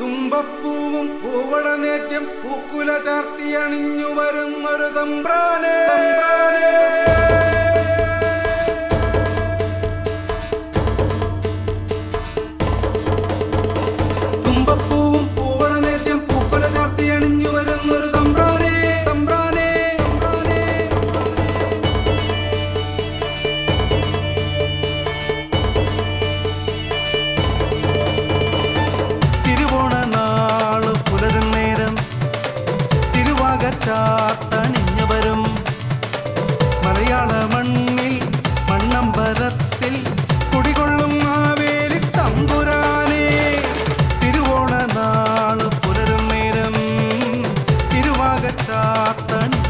തുമ്പപ്പൂവും പൂവടനേദ്യം പൂക്കുല ചാർത്തി അണിഞ്ഞു വരുന്നൊരു തമ്പ്രാനേ. രാഗചാർത്തണിഞ്ഞവരും മലയാള മണ്ണിൽ മണ്ണമ്പലത്തിൽ കുടികൊള്ളും ആവേലി തമ്പുരാനെ. തിരുവോണ നാൾ പുലരും നേരം തിരുവാകച്ചാർത്തണി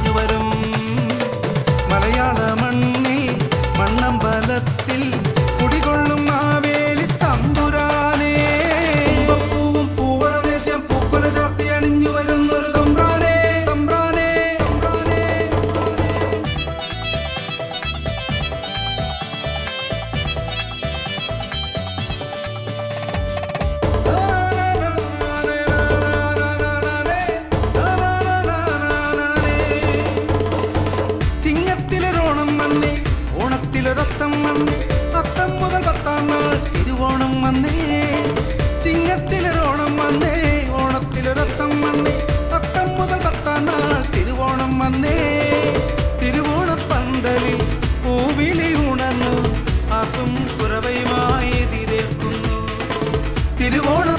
വന്നേ. ഓണത്തിലൊരത്തം വന്നേ. തത്തം മുതൽ പത്താം നാൾ തിരുവോണം വന്നേ. ചിങ്ങത്തിലൊരോണം വന്നേ. ഓണത്തിലൊരത്തം വന്നേ. തത്തം മുതൽ പത്താം നാൾ തിരുവോണം വന്നേ. തിരുവോണപ്പന്തലിൽ പൂവിളി ഉണർന്നു. ആക്കും കുറവയുമായി എതിരേൽക്കുന്നു തിരുവോണം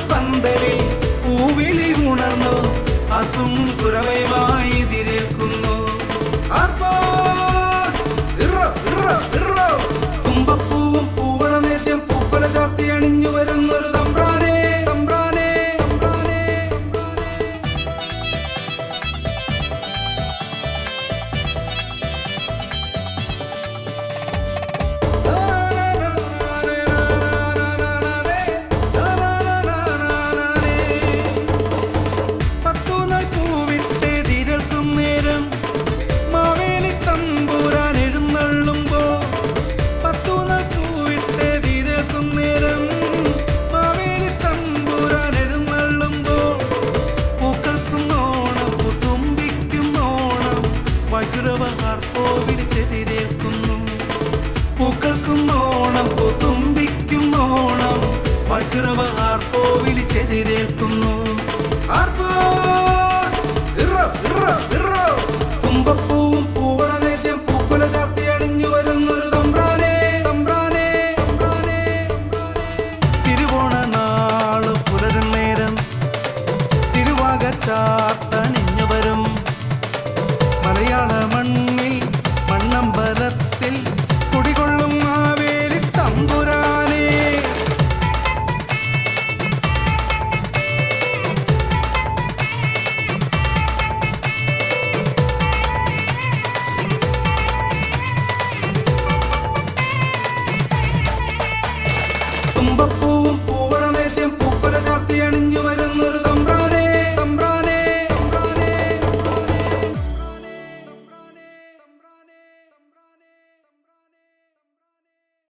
tiempo Oh, oh.